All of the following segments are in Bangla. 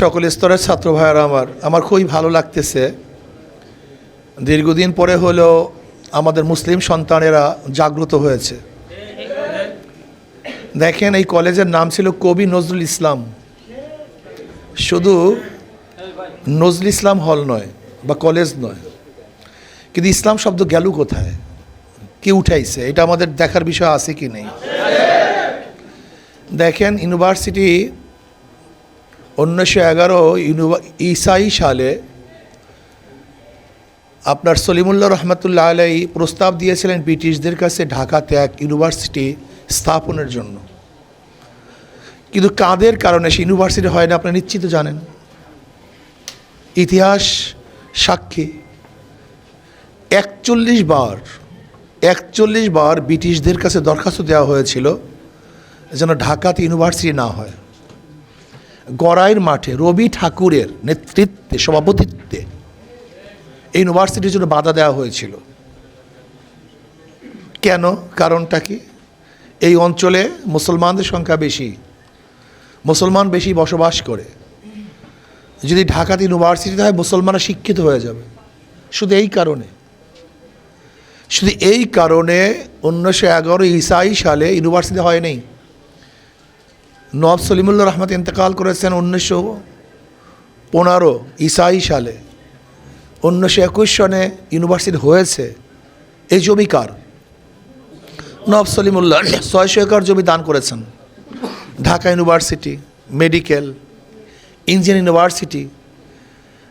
সকল স্তরের ছাত্র ভাইয়েরা আমার আমার খুবই ভালো লাগতেছে। দীর্ঘদিন পরে হলেও আমাদের মুসলিম সন্তানেরা জাগ্রত হয়েছে। দেখেন এই কলেজের নাম ছিল কবি নজরুল ইসলাম। শুধু নজরুল ইসলাম হল নয় বা কলেজ নয়, কিন্তু ইসলাম শব্দ গেল কোথায়? কে উঠাইছে? এটা আমাদের দেখার বিষয় আছে কি নেই? দেখেন ইউনিভার্সিটি উনিশশো এগারো ইসাই সালে আপনার সলিমুল্লাহ রহমতুল্লাহ আলাই প্রস্তাব দিয়েছিলেন ব্রিটিশদের কাছে ঢাকাতে এক ইউনিভার্সিটি স্থাপনের জন্য। কিন্তু কাদের কারণে সে ইউনিভার্সিটি হয় না আপনি নিশ্চিত জানেন? ইতিহাস সাক্ষী। একচল্লিশ বার একচল্লিশ বার ব্রিটিশদের কাছে দরখাস্ত দেওয়া হয়েছিল যেন ঢাকাতে ইউনিভার্সিটি না হয়। গড়াইয়ের মাঠে রবি ঠাকুরের নেতৃত্বে, সভাপতিত্বে এই ইউনিভার্সিটির জন্য বাধা দেওয়া হয়েছিল। কেন? কারণটা কি? এই অঞ্চলে মুসলমানদের সংখ্যা বেশি। মুসলমান বেশি বসবাস করে। যদি ঢাকাতে ইউনিভার্সিটিতে হয়, মুসলমানরা শিক্ষিত হয়ে যাবে। শুধু এই কারণে। শুধু এই কারণে উনিশশো এগারো ইসাই সালে ইউনিভার্সিটি হয়নি নব সলিমুল্লাহ রহমত ইন্তেকাল করেছেন উনিশশো পনেরো ইসাই সালে। উনিশশো একুশ সনে ইউনিভার্সিটি হয়েছে। এই জমি কার? নব সলিমুল্লাহ ছয়শো একর জমি দান করেছেন। Dhaka university, medical, engineering university.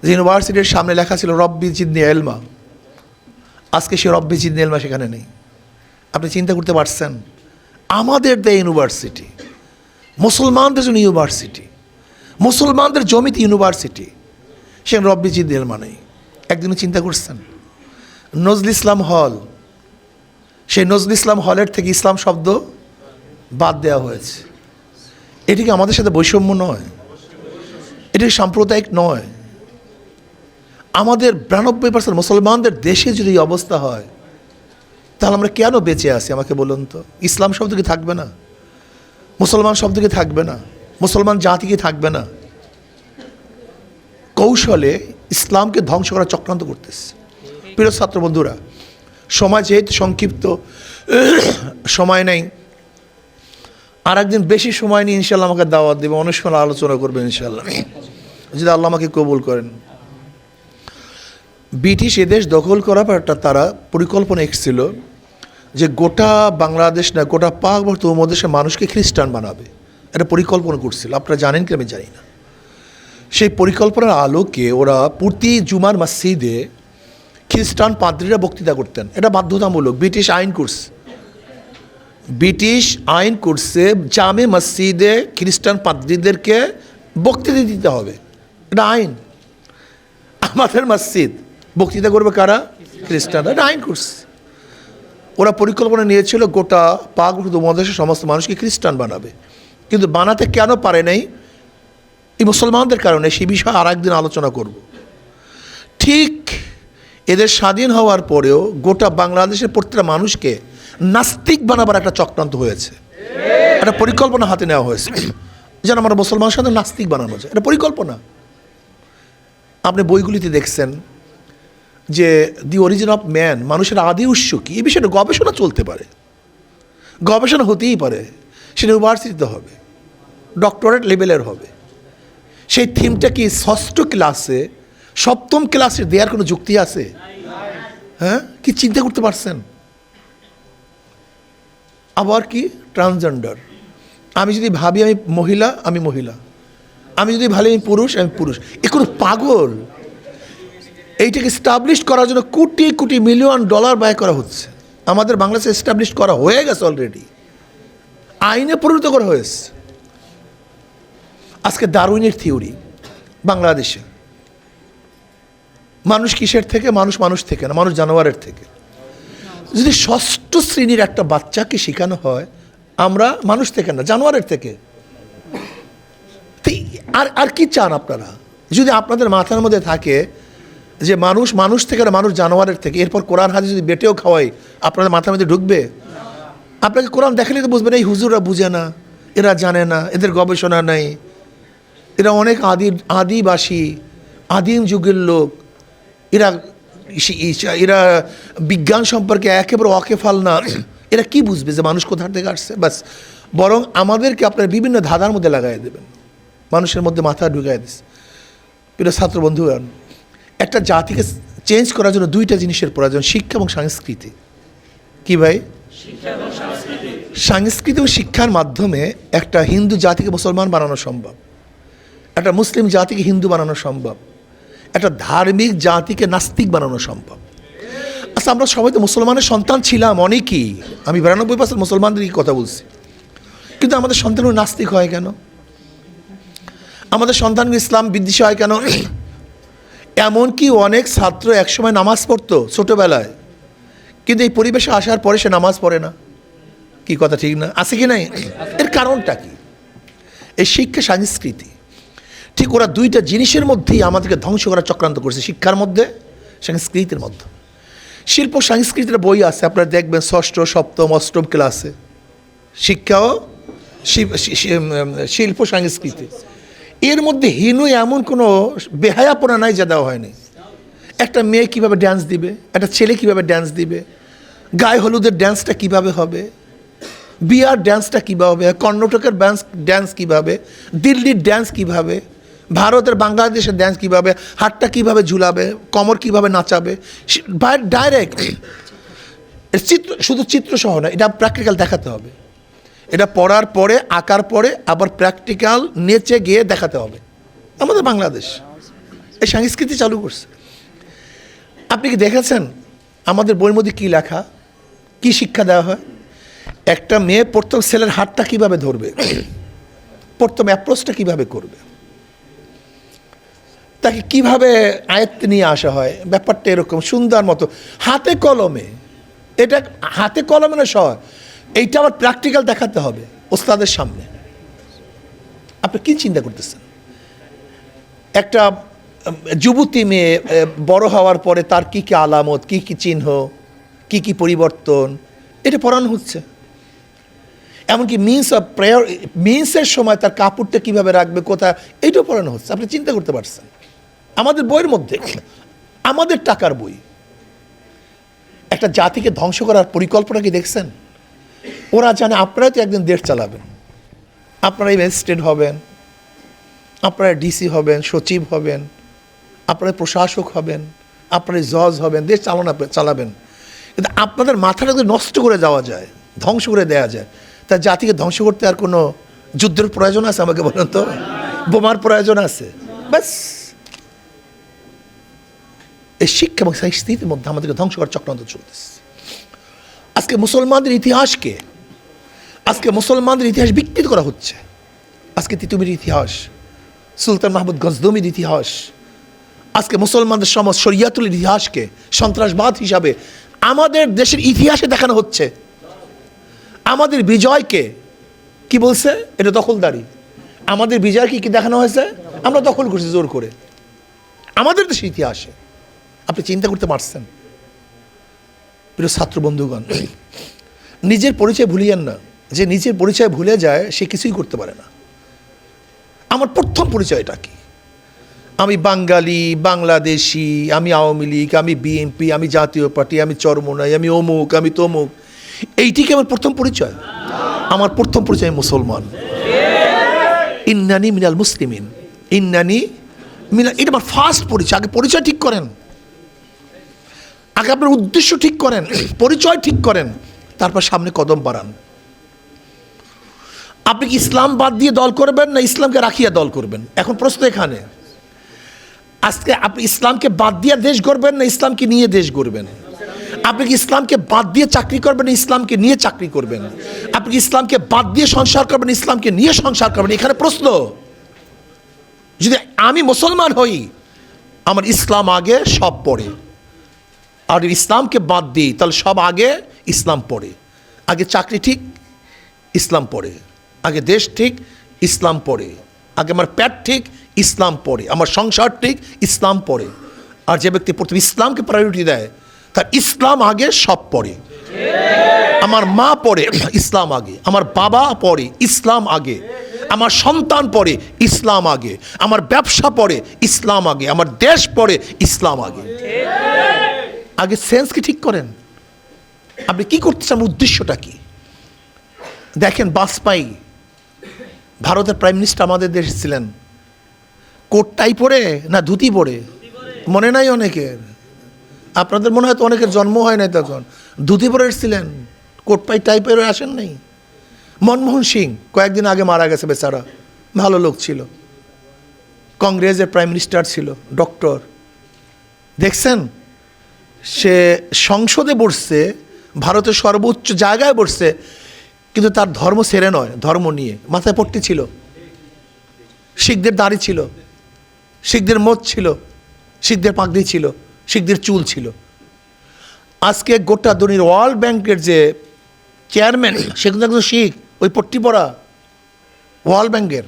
যে ইউনিভার্সিটির সামনে লেখা ছিল রব্বি জিদনি এলমা। আজকে সে রব্বি জিদনি এলমা সেখানে নেই। আপনি চিন্তা করতে পারছেন, আমাদের দে ইউনিভার্সিটি মুসলমানদের জন্য ইউনিভার্সিটি, মুসলমানদের জমিতে ইউনিভার্সিটি। সেখানে রব্বি জিদনি এলমা নেই একদিনও চিন্তা করছেন? নজরুল ইসলাম হল। সেই নজরুল ইসলাম হলের থেকে ইসলাম শব্দ বাদ দেওয়া হয়েছে। এটি কি আমাদের সাথে বৈষম্য নয়? এটি সাম্প্রদায়িক নয়? আমাদের বিরানব্বই পার্সেন্ট মুসলমানদের দেশে যদি অবস্থা হয়, তাহলে আমরা কেন বেঁচে আছি আমাকে বলুন তো? ইসলাম শব্দ কি থাকবে না? মুসলমান শব্দ কি থাকবে না। মুসলমান জাতি কি থাকবে না। কৌশলে ইসলামকে ধ্বংস করার চক্রান্ত করতেছে। প্রিয় ছাত্র বন্ধুরা, সময় যেহেতু সংক্ষিপ্ত, সময় নেই। আর একদিন বেশি সময় নিয়ে ইনশাল্লাহ আমাকে দাওয়াত দেবে, অনেক সময় আলোচনা করবে ইনশাল্লাহ যদি আল্লাহ আমাকে কবুল করেন। ব্রিটিশ এদেশ দখল করার একটা তারা পরিকল্পনা এসেছিল যে গোটা বাংলাদেশ না, গোটা পাক বা উপমহাদেশের মানুষকে খ্রিস্টান বানাবে। এটা পরিকল্পনা করছিল। আপনারা জানেন কি আমি জানি না। সেই পরিকল্পনার আলোকে ওরা প্রতি জুমার মসজিদে খ্রিস্টান পাদ্রীরা বক্তৃতা করতেন। এটা বাধ্যতামূলক। ব্রিটিশ আইন করছে ব্রিটিশ আইন করছে জামে মসজিদে খ্রিস্টান পাদ্রীদেরকে বক্তৃতা দিতে হবে। এটা আইন। আমাদের মসজিদ। বক্তৃতা করবে কারা? খ্রিস্টানরা। এটা আইন করছে ওরা পরিকল্পনা নিয়েছিল গোটা পাক মহাদেশের সমস্ত মানুষকে খ্রিস্টান বানাবে। কিন্তু বানাতে কেন পারে নাই? এই মুসলমানদের কারণে সেই বিষয়ে আর একদিন আলোচনা করব। ঠিক এদের স্বাধীন হওয়ার পরেও গোটা বাংলাদেশের প্রত্যেকটা মানুষকে নাস্তিক বানাবার একটা চক্রান্ত হয়েছে। একটা পরিকল্পনা হাতে নেওয়া হয়েছে। যেন আমরা মুসলমান সাথে নাস্তিক বানানো যায়। এটা পরিকল্পনা। আপনি বইগুলিতে দেখছেন যে দি অরিজিন অফ ম্যান মানুষের আদি উৎস কী? এই বিষয়টা গবেষণা চলতে পারে। গবেষণা হতেই পারে। সেটা ইউনিভার্সিটিতে হবে। ডক্টরেট লেভেলের হবে। সেই থিমটা কি ষষ্ঠ ক্লাসে সপ্তম ক্লাসে দেওয়ার কোনো যুক্তি আছে? হ্যাঁ? কি চিন্তা করতে পারছেন? আবার কি? ট্রান্সজেন্ডার আমি যদি ভাবি আমি মহিলা আমি মহিলা। আমি যদি ভাবি আমি পুরুষ আমি পুরুষ। এ কোনো পাগল? এইটাকে স্টাবলিশ করার জন্য কোটি কোটি মিলিয়ন ডলার ব্যয় করা হচ্ছে। আমাদের বাংলাদেশে স্টাবলিশ করা হয়ে গেছে অলরেডি আইনে পরিণত করা হয়েছে। আজকে দারুইনের থিওরি বাংলাদেশে। মানুষ কিসের থেকে? মানুষ মানুষ থেকে না, মানুষ জানোয়ারের থেকে। যদি ষষ্ঠ শ্রেণির একটা বাচ্চাকে শেখানো হয়, আমরা মানুষ থেকে না, জানোয়ারের থেকে। আর আর কি চান আপনারা? যদি আপনাদের মাথার মধ্যে থাকে যে মানুষ মানুষ থেকে আর মানুষ জানোয়ারের থেকে। এরপর কোরআন হাজি যদি বেটেও খাওয়াই আপনাদের মাথার মধ্যে ঢুকবে? আপনাকে কোরআন দেখালে তো বুঝবেন, এই হুজুররা বুঝে না, এরা জানে না, এদের গবেষণা নেই। এরা অনেক আদি, আদিবাসী, আদিম যুগের লোক। এরা এরা বিজ্ঞান সম্পর্কে একেবারে অকেফাল না। এরা কি বুঝবে যে মানুষ কোথা থেকে আসছে? বাস বরং আমাদেরকে আপনার বিভিন্ন ধাঁধার মধ্যে লাগাই দেবেন। মানুষের মধ্যে মাথা ঢুকাই দিস প্রিয় ছাত্র বন্ধুগণ একটা জাতিকে চেঞ্জ করার জন্য দুইটা জিনিসের প্রয়োজন শিক্ষা এবং সংস্কৃতি। কি ভাই? সাংস্কৃতিক এবং শিক্ষার মাধ্যমে একটা হিন্দু জাতিকে মুসলমান বানানো সম্ভব। একটা মুসলিম জাতিকে হিন্দু বানানো সম্ভব। একটা ধার্মিক জাতিকে নাস্তিক বানানো সম্ভব। আচ্ছা আমরা সবাই তো মুসলমানের সন্তান ছিলাম অনেকেই। আমি বিরানব্বই পার্সেন্ট মুসলমানদেরই কথা বলছি। কিন্তু আমাদের সন্তানগুলো নাস্তিক হয় কেন? আমাদের সন্তানগুলো ইসলাম বিদ্বেষী হয় কেন? এমনকি অনেক ছাত্র একসময় নামাজ পড়তো ছোটোবেলায়। কিন্তু এই পরিবেশে আসার পরে সে নামাজ পড়ে না। কি কথা, ঠিক না? আছে কি নাই? এর কারণটা কি? এই শিক্ষা সংস্কৃতি, ঠিক ওরা দুইটা জিনিসের মধ্যেই আমাদেরকে ধ্বংস করার চক্রান্ত করছে। শিক্ষার মধ্যে, সংস্কৃতির মধ্যে। শিল্প সংস্কৃতির বই আছে, আপনারা দেখবেন ষষ্ঠ, সপ্তম, অষ্টম ক্লাসে শিক্ষা ও শিল্প সংস্কৃতি। এর মধ্যে হিনু এমন কোনো বেহায়াপনা নাই যা দেওয়া হয়নি। একটা মেয়ে কীভাবে ড্যান্স দিবে? একটা ছেলে কীভাবে ড্যান্স দিবে? গায়ে হলুদের ড্যান্সটা কীভাবে হবে? বিয়ার ড্যান্সটা কীভাবে হবে? কর্ণাটকের ড্যান্স ড্যান্স কীভাবে? দিল্লির ড্যান্স কীভাবে? ভারতের বাংলাদেশের ড্যান্স কীভাবে? হাতটা কীভাবে ঝুলাবে? কমর কীভাবে নাচাবে? ডাইরেক্ট চিত্র শুধু চিত্রসহ না এটা প্র্যাকটিক্যাল দেখাতে হবে। এটা পড়ার পরে, আঁকার পরে, আবার প্র্যাকটিক্যাল নেচে গিয়ে দেখাতে হবে। আমাদের বাংলাদেশ, এই সংস্কৃতি চালু করছে। আপনি কি দেখেছেন আমাদের বইয়ের মধ্যে কী লেখা? কি শিক্ষা দেওয়া হয়? একটা মেয়ে প্রথম ছেলের হাতটা কীভাবে ধরবে? প্রথম অ্যাপ্রোচটা কীভাবে করবে? তাকে কীভাবে আয়ত্তে নিয়ে আসা হয়? ব্যাপারটা এরকম, সুন্দর মতো। হাতে কলমে, এটা হাতে কলমে না সহ এইটা আবার প্র্যাকটিক্যাল দেখাতে হবে ওস্তাদের সামনে। আপনি কি চিন্তা করতেছেন? একটা যুবতী মেয়ে বড় হওয়ার পরে তার কি কি আলামত, কি কি চিহ্ন, কি কি পরিবর্তন, এটা পড়ানো হচ্ছে। এমনকি মিন্স অফ প্রেয়ার মিন্সের সময় তার কাপড়টা কীভাবে রাখবে, কোথায়, এইটাও পড়ানো হচ্ছে। আপনি চিন্তা করতে পারছেন। আমাদের বইয়ের মধ্যে, আমাদের টাকার বই। একটা জাতিকে ধ্বংস করার পরিকল্পনা কি দেখছেন? ওরা জানে আপনারাই তো একদিন দেশ চালাবেন। আপনারাই ম্যাজিস্ট্রেট হবেন আপনারা ডিসি হবেন, সচিব হবেন আপনারা প্রশাসক হবেন আপনারা জজ হবেন, দেশ চালনা চালাবেন। কিন্তু আপনাদের মাথাটা যদি নষ্ট করে যাওয়া যায়, ধ্বংস করে দেওয়া যায়, তা জাতিকে ধ্বংস করতে আর কোনো যুদ্ধের প্রয়োজন আছে আমাকে বলেন তো? বোমার প্রয়োজন আছে। ব্যাস। এই শিক্ষা এবং সংস্কৃতির মধ্যে আমাদেরকে ধ্বংস করার চক্রান্ত চলতেছে। আজকে মুসলমানদের ইতিহাসকে, আজকে মুসলমানদের ইতিহাস বিকৃত করা হচ্ছে। আজকে তিতুমির ইতিহাস, সুলতান মাহমুদ গজদমির ইতিহাস, আজকে মুসলমানদের সমাজ শরিয়াতুলের ইতিহাসকে সন্ত্রাসবাদ হিসাবে আমাদের দেশের ইতিহাসে দেখানো হচ্ছে। আমাদের বিজয়কে কি বলছে? এটা দখলদারি। আমাদের বিজয়কে কি দেখানো হয়েছে? আমরা দখল করছি জোর করে। আমাদের দেশের ইতিহাসে। আপনি চিন্তা করতে পারছেন। প্রিয় ছাত্র বন্ধুগণ, নিজের পরিচয় ভুলিয়েন না। যে নিজের পরিচয় ভুলে যায়, সে কিছুই করতে পারে না। আমার প্রথম পরিচয়টা কি? আমি বাঙালি, বাংলাদেশি, আমি আওয়ামী লীগ, আমি বিএনপি, আমি জাতীয় পার্টি, আমি চরমনাই, আমি অমুক, আমি তমুক। এইটি কি আমার প্রথম পরিচয়? আমার প্রথম পরিচয় মুসলমান। ইন্নানি মিনাল মুসলিমিন। ইন্নানি মিনাল, এটা আমার ফার্স্ট পরিচয়। আগে পরিচয় ঠিক করেন। আগে আপনার উদ্দেশ্য ঠিক করেন, পরিচয় ঠিক করেন, তারপর সামনে কদম বাড়ান। আপনি কি ইসলাম বাদ দিয়ে দল করবেন না ইসলামকে রাখিয়া দল করবেন? এখন প্রশ্ন এখানে। আজকে আপনি ইসলামকে বাদ দিয়ে দেশ গড়বেন না ইসলামকে নিয়ে দেশ গড়বেন? আপনি কি ইসলামকে বাদ দিয়ে চাকরি করবেন না ইসলামকে নিয়ে চাকরি করবেন? আপনি কি ইসলামকে বাদ দিয়ে সংসার করবেন ইসলামকে নিয়ে সংসার করবেন? এখানে প্রশ্ন। যদি আমি মুসলমান হই, আমার ইসলাম আগে সব পড়ে। আর ইসলামকে বাদ দিই, তাহলে সব আগে ইসলাম পড়ে। আগে চাকরি ঠিক, ইসলাম পড়ে। আগে দেশ ঠিক, ইসলাম পড়ে। আগে আমার প্যাট ঠিক, ইসলাম পড়ে। আমার সংসার ঠিক, ইসলাম পড়ে। আর যে ব্যক্তি প্রথমে ইসলামকে প্রায়োরিটি দেয়, তার ইসলাম আগে সব পড়ে। আমার মা পড়ে, ইসলাম আগে। আমার বাবা পড়ে, ইসলাম আগে। আমার সন্তান পড়ে, ইসলাম আগে। আমার ব্যবসা পড়ে, ইসলাম আগে। আমার দেশ পড়ে, ইসলাম আগে। আগে সেন্সকে ঠিক করেন? আপনি কি করতে চান? উদ্দেশ্যটা কি? দেখেন বাজপাই ভারতের প্রাইম মিনিস্টার আমাদের দেশে ছিলেন। কোটটাই পরে না ধুতি পরে? মনে নাই অনেকের? আপনাদের মনে হয় তো অনেকের জন্ম হয় নাই তখন। ধুতি পরে এসেছিলেন কোট পাই টাইপের আসেন নাই। মনমোহন সিং কয়েকদিন আগে মারা গেছে বেচারা। ভালো লোক ছিল। কংগ্রেসের প্রাইম মিনিস্টার ছিল ডক্টর দেখছেন? সে সংসদে বসছে, ভারতের সর্বোচ্চ জায়গায় বসছে, কিন্তু তার ধর্ম সেরে নয়, ধর্ম নিয়ে। মাথায় পট্টি ছিল। শিখদের দাড়ি ছিল। শিখদের মত ছিল। শিখদের পাগড়ি ছিল। শিখদের চুল ছিল। আজকে গোটা দুনিয়ার ওয়ার্ল্ড ব্যাংকের যে চেয়ারম্যান, সে কিন্তু একজন শিখ। ওই পট্টি পড়া ওয়ার্ল্ড ব্যাংকের।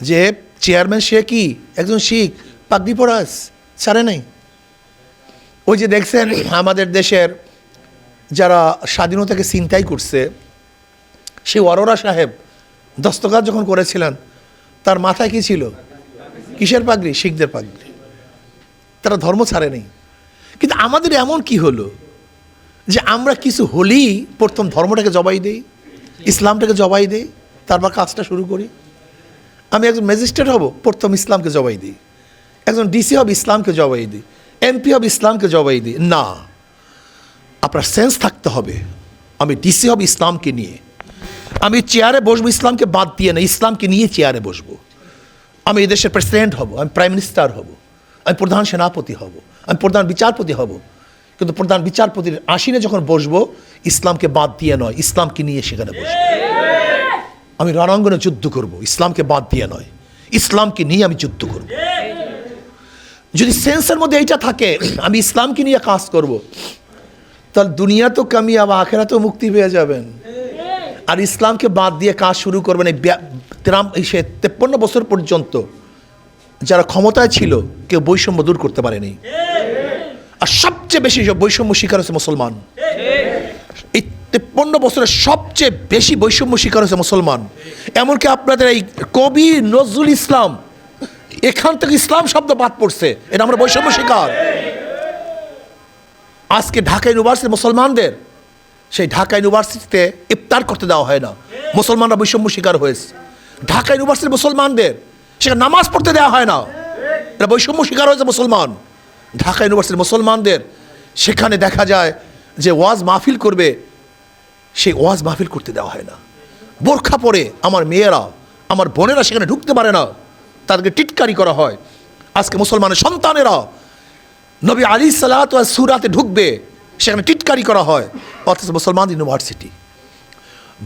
যে চেয়ারম্যান সে কি? একজন শিখ। পাগড়ি পড়াস ছাড়ে নাই। ওই যে দেখছেন, আমাদের দেশের যারা স্বাধীনতাকে চিন্তাই করছে সে অরোরা সাহেব দস্তকার যখন করেছিলেন, তার মাথায় কি ছিল? কিসের পাগড়ি? শিখদের পাগড়ি। তারা ধর্ম ছাড়েনি। কিন্তু আমাদের এমন কি হলো যে আমরা কিছু হলেই প্রথম ধর্মটাকে জবাই দেই, ইসলামটাকে জবাই দেই, তারপর কাজটা শুরু করি। আমি একজন ম্যাজিস্ট্রেট হব, প্রথম ইসলামকে জবাই দিই। একজন ডিসি হব, ইসলামকে জবাই দিই। এমপি হব ইসলামকে জবাই দিই। না। আপনার সেন্স থাকতে হবে। আমি ডিসি হব ইসলামকে নিয়ে। আমি চেয়ারে বসবো, ইসলামকে বাদ দিয়ে না, ইসলামকে নিয়ে চেয়ারে বসবো। আমি এই দেশের প্রেসিডেন্ট হব, আমি প্রাইম মিনিস্টার হব। আমি প্রধান সেনাপতি হব, আমি প্রধান বিচারপতি হব। কিন্তু প্রধান বিচারপতির আসিনে যখন বসবো, ইসলামকে বাদ দিয়ে নয়, ইসলামকে নিয়ে সেখানে বসবো। আমি রণাঙ্গনে যুদ্ধ করব, ইসলামকে বাদ দিয়ে নয়। ইসলামকে নিয়ে আমি যুদ্ধ করব। যদি সেন্সের মধ্যে এইটা থাকে, আমি ইসলামকে নিয়ে কাজ করব, তাহলে দুনিয়া তো কামিয়াব আখেরা তো মুক্তি পেয়ে যাবেন। আর ইসলামকে বাদ দিয়ে কাজ শুরু করবেন এই সে তেপ্পন্ন বছর পর্যন্ত। যারা ক্ষমতায় ছিল, কেউ বৈষম্য দূর করতে পারেনি। আর সবচেয়ে বেশি বৈষম্য শিকার হচ্ছে মুসলমান। এই তেপ্পন্ন বছরের সবচেয়ে বেশি বৈষম্য শিকার হচ্ছে মুসলমান। এমনকি আপনাদের এই কবি নজরুল ইসলাম এখান থেকে ইসলাম শব্দ বাদ পড়ছে। এটা আমরা বৈষম্য শিকার। আজকে ঢাকা ইউনিভার্সিটি মুসলমানদের, সেই ঢাকা ইউনিভার্সিটিতে ইফতার করতে দেওয়া হয় না। মুসলমানরা বৈষম্য শিকার হয়েছে। ঢাকা ইউনিভার্সিটির মুসলমানদের, সেখানে নামাজ পড়তে দেওয়া হয় না। এটা বৈষম্য শিকার হয়েছে মুসলমান। ঢাকা ইউনিভার্সিটির মুসলমানদের, সেখানে দেখা যায় যে ওয়াজ মাহফিল করবে, সেই ওয়াজ মাহফিল করতে দেওয়া হয় না। বোরখা পরে আমার মেয়েরা, আমার বোনেরা সেখানে ঢুকতে পারে না। তাদেরকে টিটকারি করা হয়। আজকে মুসলমানের সন্তানেরা নবী আলী সালাত সুরাতে ঢুকবে, সেখানে টিটকারি করা হয়, অথচ মুসলমান ইউনিভার্সিটি।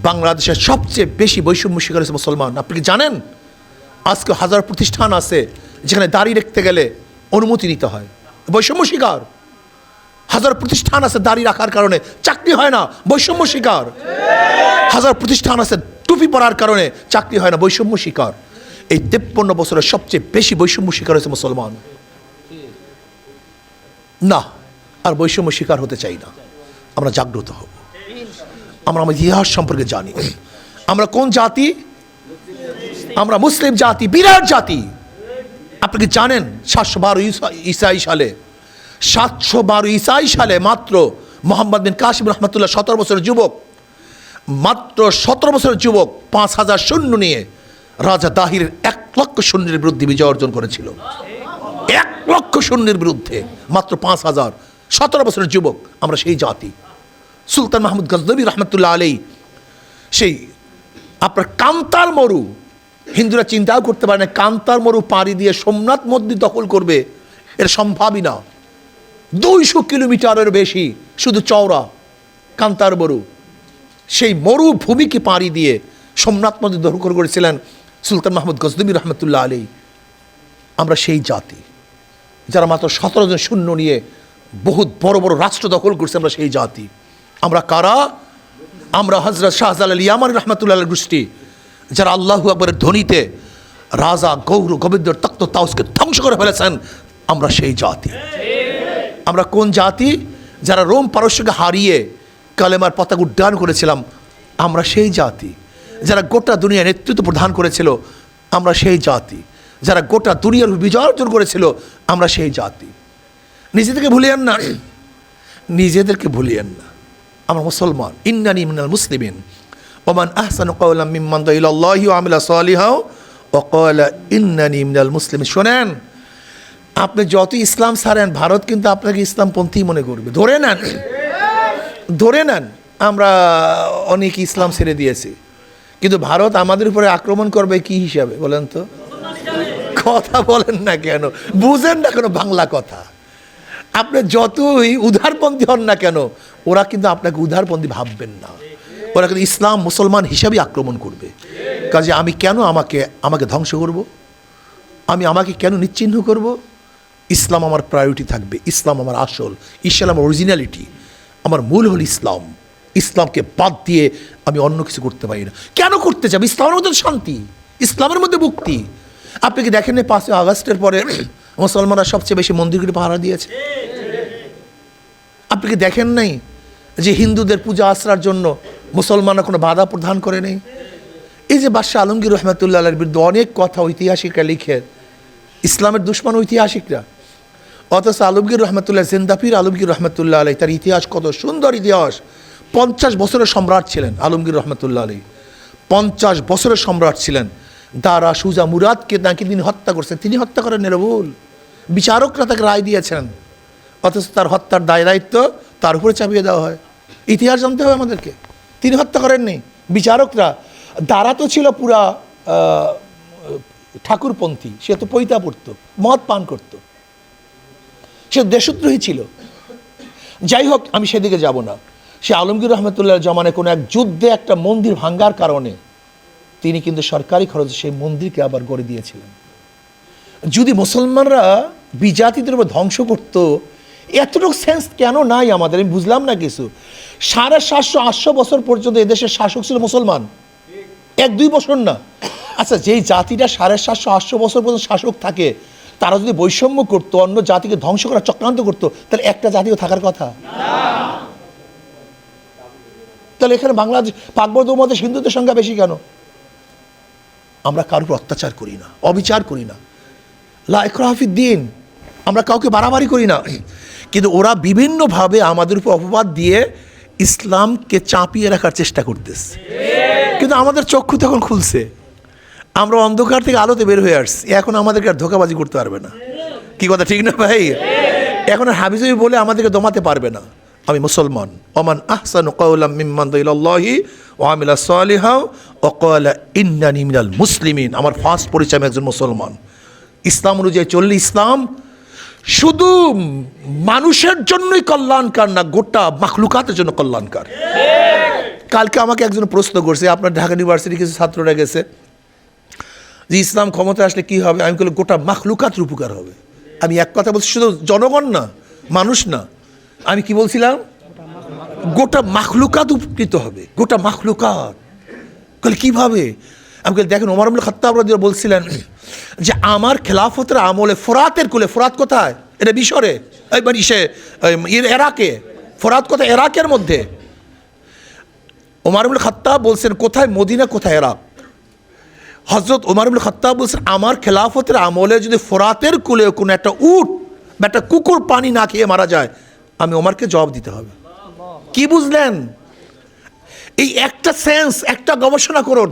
বাংলাদেশের সবচেয়ে বেশি বৈষম্য শিকার হয়েছে মুসলমান। আপনি কি জানেন? আজকে হাজার প্রতিষ্ঠান আছে যেখানে দাঁড়িয়ে রাখতে গেলে অনুমতি নিতে হয়। বৈষম্য শিকার। হাজার প্রতিষ্ঠান আছে দাঁড়িয়ে রাখার কারণে চাকরি হয় না, বৈষম্য শিকার। হাজার প্রতিষ্ঠান আছে টুপি পরার কারণে চাকরি হয় না, বৈষম্য শিকার। এই তেপ্পন্ন বছরের সবচেয়ে বেশি বৈষম্য শিকার হয়েছে মুসলমান। না, আর বৈষম্য শিকার হতে চাই না। আমরা জাগ্রত হব। আমরা আমাদের ইতিহাস সম্পর্কে জানি। আমরা কোন জাতি? আমরা মুসলিম জাতি, বিরাট জাতি। আপনি কি জানেন সাতশো বারো ইসাই সালে? সাতশো বারো ইসাই সালে মাত্র মোহাম্মদ বিন কাশিম রহমতুল্লাহ সতেরো বছরের যুবক, মাত্র সতেরো বছরের যুবক পাঁচ হাজার শূন্য নিয়ে রাজা দাহির এক লক্ষ সৈন্যের বিরুদ্ধে বিজয় অর্জন করেছিল। এক লক্ষ সৈন্যের বিরুদ্ধে মাত্র পাঁচ হাজার সতেরো বছরের যুবক আমরা সেই জাতি। সুলতান মাহমুদ গজনবী রহমতুল্লাহ আলী সেই আপনার কান্তার মরু, হিন্দুরা চিন্তাও করতে পারে না, কান্তার মরু পাড়ি দিয়ে সোমনাথ মন্দির দখল করবে, এর সম্ভাবই না। দুইশো কিলোমিটারের বেশি শুধু চওড়া কান্তার মরু, সেই মরুভূমিকে পাড়ি দিয়ে সোমনাথ মন্দির দখল করেছিলেন সুলতান মাহমুদ গজনবী রহমতুল্লাহ আলী আমরা সেই জাতি। যারা মাত্র সতেরো জন শূন্য নিয়ে বহুত বড় বড় রাষ্ট্র দখল করছে, আমরা সেই জাতি। আমরা কারা? আমরা হজরত শাহজালাল ইয়ামান রহমতুল্লাহ গোষ্ঠী, যারা আল্লাহ আকবরের ধ্বনিতে রাজা, গৌর, গোবিন্দর তক্ত তাউসকে ধ্বংস করে ফেলেছেন, আমরা সেই জাতি। আমরা কোন জাতি? যারা রোম পারস্যকে হারিয়ে কালেমার পতাকা উড্ডয়ন করেছিলাম, আমরা সেই জাতি। যারা গোটা দুনিয়া নেতৃত্ব প্রদান করেছিল, আমরা সেই জাতি। যারা গোটা দুনিয়ার বিজয় অর্জন করেছিল, আমরা সেই জাতি। নিজেদেরকে ভুলিয়েন না। নিজেদেরকে ভুলিয়েন না। আমরা মুসলমান। ইন্নানি মিনাল মুসলিমিন। ওমান আহসান কওলাম মিম্মান দাইলাল্লাহি ওয়া আমিলা সালিহাও ওয়া ক্বালা ইন্নানি মিনাল মুসলিমিন। শোনেন, আপনি যত ইসলাম ছাড়েন, ভারত কিন্তু আপনাকে ইসলামপন্থী মনে করবে। ধরে নেন। ধরে নেন, আমরা অনেক ইসলাম ছেড়ে দিয়েছি। কিন্তু ভারত আমাদের উপরে আক্রমণ করবে কি হিসাবে, বলেন তো? কথা বলেন না কেন? বুঝেন না কেন বাংলা কথা? আপনি যতই উদারপন্থী হন না কেন, ওরা কিন্তু আপনাকে উদারপন্থী ভাববেন না। ওরা কিন্তু ইসলাম মুসলমান হিসাবেই আক্রমণ করবে। কাজে আমি কেন আমাকে আমাকে ধ্বংস করব? আমি আমাকে কেন নিশ্চিহ্ন করব? ইসলাম আমার প্রায়োরিটি থাকবে, ইসলাম আমার আসল ইসলাম আমার অরিজিনালিটি আমার মূল হল ইসলাম। ইসলামকে বাদ দিয়ে আমি অন্য কিছু করতে পারি না। কেন করতে চাই ইসলামের মধ্যে শান্তি। ইসলামের মধ্যে মুক্তি। আপনি কি দেখেন না পাঁচই আগস্টের পরে মুসলমানরা সবচেয়ে বেশি মন্দিরগুলি পাহারা দিয়েছে? আপনি কি দেখেন নাই যে হিন্দুদের পূজা আশ্রার জন্য মুসলমানরা কোনো বাধা প্রদান করে নেই? এই যে বাদশাহ আলমগীর রহমতুল্লাহ বিরুদ্ধে অনেক কথা ঐতিহাসিকরা লিখে ইসলামের দুশ্মন ঐতিহাসিকরা। অথচ আলমগীর রহমতুল্লাহ, জিন্দাফির আলমগীর রহমতুল্লাহ আলী তার ইতিহাস কত সুন্দর ইতিহাস। পঞ্চাশ বছরের সম্রাট ছিলেন আলমগীর রহমতুল্লাহ আলী। পঞ্চাশ বছরের সম্রাট ছিলেন। দারা, সুজা, মুরাদকে নাকি তিনি হত্যা করছেন। তিনি হত্যা করেন নিরবুল বিচারকরা তাকে রায় দিয়েছেন। অথচ তার হত্যার দায় দায়িত্ব তার উপরে চাপিয়ে দেওয়া হয়। ইতিহাস জানতে হবে আমাদেরকে। তিনি হত্যা করেননি। বিচারকরা, দারা তো ছিল পুরা ঠাকুরপন্থী। সে তো পৈতা পড়তো মদ পান করতো। সে দেশদ্রোহী ছিল। যাই হোক, আমি সেদিকে যাব না। সে আলমগীর রহমতুল্লাহ জমানে কোনো এক যুদ্ধে একটা মন্দির ভাঙ্গার কারণে তিনি কিন্তু সরকারি খরচে সেই মন্দিরকে আবার গড়ে দিয়েছিলেন। যদি মুসলমানরা বিজাতিদের উপর ধ্বংস করতো, এতটুকু সেন্স কেন নাই আমাদের? আমি বুঝলাম না কিছু। সাড়ে সাতশো, আটশো বছর পর্যন্ত এদেশের শাসক ছিল মুসলমান। এক, দুই বছর না। আচ্ছা যেই জাতিটা সাড়ে সাতশো, আটশো বছর পর্যন্ত শাসক থাকে, তারা যদি বৈষম্য করতো, অন্য জাতিকে ধ্বংস করার চক্রান্ত করতো, তাহলে একটা জাতিও থাকার কথা? তাহলে এখানে বাংলাদেশ পাকবর্ধ মধ্যে হিন্দুদের সংখ্যা বেশি কেন? আমরা কারোর অত্যাচার করি না, অবিচার করি না। লাইক্রাফি দিন, আমরা কাউকে বাড়াবাড়ি করি না। কিন্তু ওরা বিভিন্নভাবে আমাদের উপর অপবাদ দিয়ে ইসলামকে চাপিয়ে রাখার চেষ্টা করতেছে। কিন্তু আমাদের চক্ষু তখন খুলছে। আমরা অন্ধকার থেকে আলোতে বের হয়ে আসছি। এখন আমাদেরকে আর ধোকাবাজি করতে পারবে না। কি কথা, ঠিক না ভাই? এখন আর হাবিজবি বলে আমাদেরকে দমাতে পারবে না। আমি মুসলমান। ওমান আহসান কওলাম মিম্মান দাইলাল্লাহি ওয়া আমিলা সালিহা ওয়া ক্বালা ইন্নানি মিনাল মুসলিমিন। আমার ফার্স্ট পরিচয়, আমি একজন মুসলমান। ইসলাম অনুযায়ী চললে ইসলাম। শুধু মানুষের জন্যই কল্যাণকার না, গোটা মাখলুকাতের জন্য কল্যাণকার। কালকে আমাকে একজন প্রশ্ন করছে, আপনার ঢাকা ইউনিভার্সিটি কিছু ছাত্ররা গেছে যে ইসলাম ক্ষমতা আসলে কি হবে? আমি বলি গোটা মাখলুকাতের উপকার হবে। আমি এক কথা বলছি, শুধু জনগণ না, মানুষ না। আমি কি বলছিলাম? গোটা মাখলুকাত উপকৃত হবে। গোটা মাখলুকাত। বলে, কীভাবে? আমি দেখেন ওমর আবুল খত্তাব রাদিয়াল্লাহু বলছিলেন যে, আমার খেলাফতের আমলে ফোরাতের কুলে, ফোরাত কোথায়? এটা এই মানে সে এরাকে। ফোরাত কোথায়? এরাকের মধ্যে। ওমর আবুল খত্তাব বলছেন, কোথায়? মদিনা, কোথায়? এরাক। হজরত ওমর খত্তাব বলছেন, আমার খেলাফতের আমলে যদি ফোরাতের কুলে কোনো একটা উট বা একটা কুকুর পানি না খেয়ে মারা যায় আমি ওমরকে জবাব দিতে হবে। কি বুঝলেন? এই একটা সেন্স একটা গবেষণা করুন।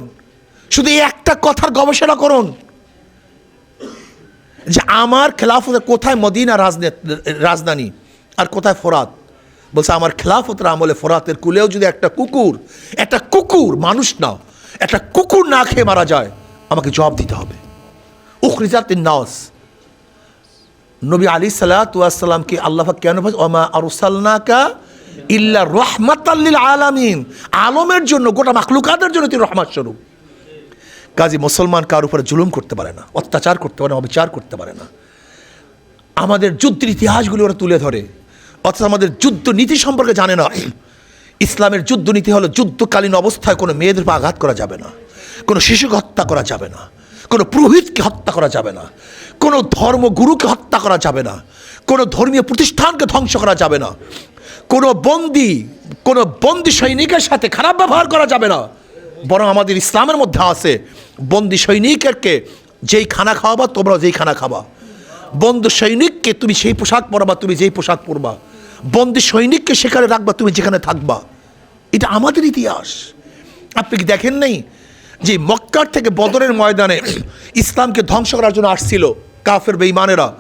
শুধু এই একটা কথার গবেষণা করুন। যে আমার খেলাফতে কোথায় মদিনা রাজধানী আর কোথায় ফোরাত? বলছে, আমার খেলাফতের আমলে ফোরাতের কুলেও যদি একটা কুকুর একটা কুকুর মানুষ না, একটা কুকুর না খেয়ে মারা যায়, আমাকে জবাব দিতে হবে। উখরিজাত নাস নবী আলী সাল্লাতামকে আল্লাহ কেন ওমা আরসালনাকা ইল্লা রহমাতাল্লিল আলামিন। আলমের জন্য, গোটা মাখলুকাতের জন্য তিনি রহমাত স্বরূপ। কাজী মুসলমান কার উপরে জুলুম করতে পারে না, অত্যাচার করতে পারে না, অবিচার করতে পারে না। আমাদের যুদ্ধের ইতিহাসগুলি ওরা তুলে ধরে। অর্থাৎ আমাদের যুদ্ধ নীতি সম্পর্কে জানে না। ইসলামের যুদ্ধ নীতি হলো যুদ্ধকালীন অবস্থায় কোনো মেয়েদের আঘাত করা যাবে না। কোনো শিশুকে হত্যা করা যাবে না। কোনো পুরোহিতকে হত্যা করা যাবে না। কোনো ধর্মগুরুকে হত্যা করা যাবে না। কোনো ধর্মীয় প্রতিষ্ঠানকে ধ্বংস করা যাবে না। কোনো বন্দি কোনো বন্দি সৈনিকের সাথে খারাপ ব্যবহার করা যাবে না। বরং আমাদের ইসলামের মধ্যে আছে, বন্দি সৈনিককে যেই খানা খাওয়াবা তোমরা যেই খানা খাবা। বন্ধু সৈনিককে তুমি সেই পোশাক পরবা, তুমি যেই পোশাক পরবা। বন্দি সৈনিককে সেখানে রাখবা, তুমি যেখানে থাকবা। এটা আমাদের ইতিহাস। আপনি কি দেখেন নাই যে মক্কার থেকে বদরের ময়দানে ইসলামকে ধ্বংস করার জন্য আসছিল? কাফের বেঈমানেরা।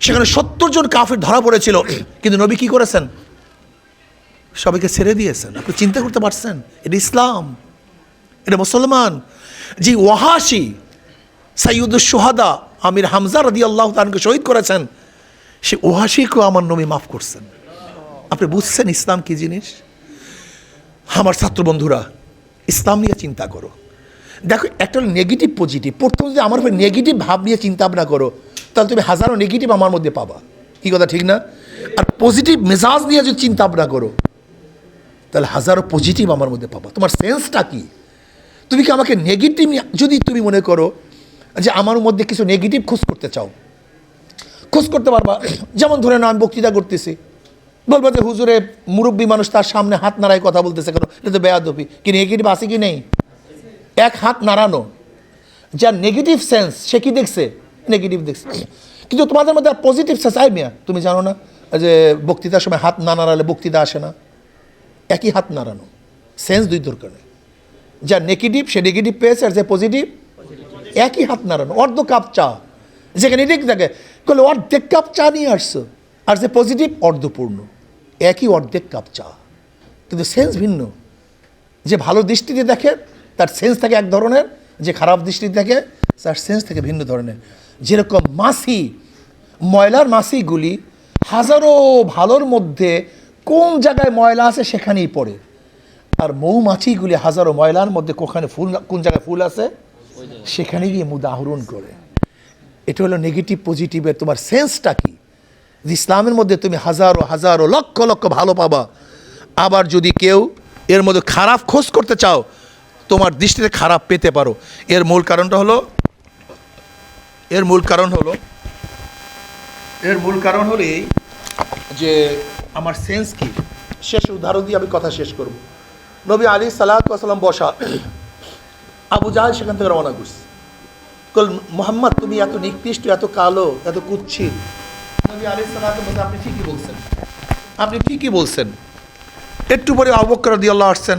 সেখানে সত্তর জন কাফের ধরা পড়েছিল। কিন্তু নবী কি করেছেন? সবাইকে ছেড়ে দিয়েছেন। আপনি চিন্তা করতে পারছেন? এটা ইসলাম। এটা মুসলমান। যে ওয়াহাসি সাইয়ুদুল সোহাদা আমির হামজা রদি আল্লাহ তানকে শহীদ করেছেন, সে ওহাসিকেও আমার নবী মাফ করছেন। আপনি বুঝছেন ইসলাম কি জিনিস? আমার ছাত্র বন্ধুরা, ইসলাম নিয়ে চিন্তা করো। দেখো, একটা হলো নেগেটিভ পজিটিভ প্রথম যদি আমার উপরে নেগেটিভ ভাব নিয়ে চিন্তা ভাবনা করো, তাহলে তুমি হাজারো নেগেটিভ আমার মধ্যে পাবা। কি কথা, ঠিক না? আর পজিটিভ মেজাজ নিয়ে যদি চিন্তা ভাবনা করো, তাহলে হাজারো পজিটিভ আমার মধ্যে পাবা। তোমার সেন্সটা কি? তুমি কি আমাকে নেগেটিভ যদি তুমি মনে করো যে আমার মধ্যে কিছু নেগেটিভ খোঁজ করতে চাও, খোঁজ করতে পারবা। যেমন ধরে নাও, আমি বক্তৃতা করতেছি। বলব যে, হুজুরে, মুরব্বী মানুষ তার সামনে হাত নাড়ায় কথা বলতেছে কেন? এটা তো বেয়াদপি কি নেগেটিভ আছে কি নেই? এক হাত নাড়ানো। যার নেগেটিভ সেন্স সে কি দেখছে? নেগেটিভ দেখছে। কিন্তু তোমাদের মধ্যে পজিটিভ সেন্স আই মিয়া, তুমি জানো না যে বক্তৃতার সময় হাত না নাড়ালে বক্তৃতা আসে না? একই হাত নাড়ানো। সেন্স দুই দরকার নেই। যার নেগেটিভ সে নেগেটিভ পেয়েছে আর যে পজিটিভ একই হাত নাড়ানো। অর্ধ কাপ চা। যেখানে ঠিক থাকে বলে অর্ধেক কাপ চা নিয়ে আসছো। আর যে পজিটিভ অর্ধপূর্ণ। একই অর্ধেক কাপ চা। কিন্তু সেন্স ভিন্ন। যে ভালো দৃষ্টিতে দেখে তার সেন্স থাকে এক ধরনের, যে খারাপ দৃষ্টি দেখে তার সেন্স থেকে ভিন্ন ধরনের। যেরকম মাসি, ময়লার মাসিগুলি হাজারো ভালোর মধ্যে কোন জায়গায় ময়লা আছে সেখানেই পড়ে। আর মৌমাছিগুলি হাজারো ময়লার মধ্যে কোখানে ফুল, কোন জায়গায় ফুল আছে? সেখানে গিয়ে মুদা আহরণ করে। এটা হলো নেগেটিভ পজিটিভের তোমার সেন্সটা কি? ইসলামের মধ্যে তুমি হাজারো হাজারো লক্ষ লক্ষ ভালো পাবা। আবার যদি কেউ এর মধ্যে খারাপ খোঁজ করতে চাও তোমার দৃষ্টিতে খারাপ পেতে পারো। এর মূল কারণটা হলো, এর মূল কারণ হলো, এর মূল কারণ হলো এই যে আমার সেন্স কি। শেষ উদাহরণ দিয়ে আমি কথা শেষ করব। নবী আলী সালাম বসা, আবু জাহাল সেখান থেকে রওনা করছে কল, মোহাম্মদ, তুমি এত নিকৃষ্ট, এত কালো, এত কুচ্ছিত। নবী আলী বলছে আপনি ঠিকই বলছেন। আপনি ঠিকই বলছেন। একটু পরে আবক্কর দিয়ে আসছেন।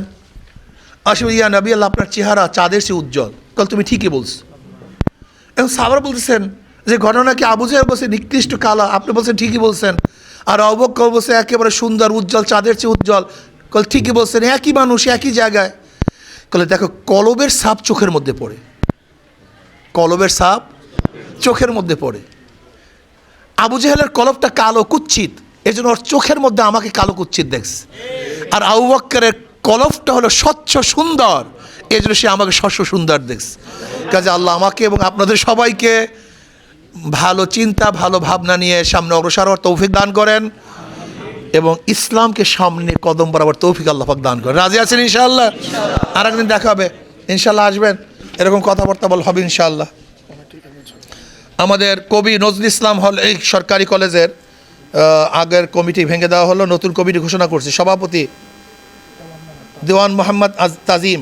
আসবে ইয়া নবী, আল্লাহ আপনার চেহারা, চাঁদের সে উজ্জ্বল। কল, তুমি ঠিকই বলছো। এবং সাবার বলতেছেন যে, ঘটনা কি আবু জাহেল বলছে, নিকৃষ্ট কালা, আপনি বলছেন ঠিকই বলছেন। আর অবক্কর বলছে, একেবারে সুন্দর, উজ্জ্বল, চাঁদের চেয়ে উজ্জ্বল। কল, ঠিকই বলছেন, একই মানুষ, একই জায়গায়। কলে, দেখো, কলবের সাপ চোখের মধ্যে পড়ে। কলবের সাপ চোখের মধ্যে পড়ে। আবু জাহেলের কলবটা কালো কুচ্ছিত। এই জন্য ওর চোখের মধ্যে আমাকে কালো কুচ্ছিত দেখছে। আর আবু বক্করের কলবটা হলো স্বচ্ছ সুন্দর। এই জন্য সে আমাকে স্বচ্ছ সুন্দর দেখছে। কাজে আল্লাহ আমাকে এবং আপনাদের সবাইকে ভালো চিন্তা, ভালো ভাবনা নিয়ে সামনে অগ্রসর হওয়ার তৌফিক দান করেন এবং ইসলামকে সামনে কদম বরাবর তৌফিক আল্লাহ পাক দান করেন। রাজি আছেন ইনশাআল্লাহ? আর একদিন দেখা হবে। ইনশাল্লাহ আসবেন। এরকম কথাবার্তা বল হবে ইনশাআল্লাহ। আমাদের কবি নজরুল ইসলাম হল এই সরকারি কলেজের আগের কমিটি ভেঙে দেওয়া হলো, নতুন কমিটি ঘোষণা করছে। সভাপতি দেওয়ান মোহাম্মদ আজ তাজিম।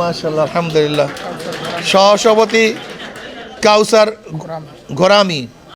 মাশাল্লাহ আলহামদুলিল্লাহ। সহসভাপতি কাউসার ঘোরামি।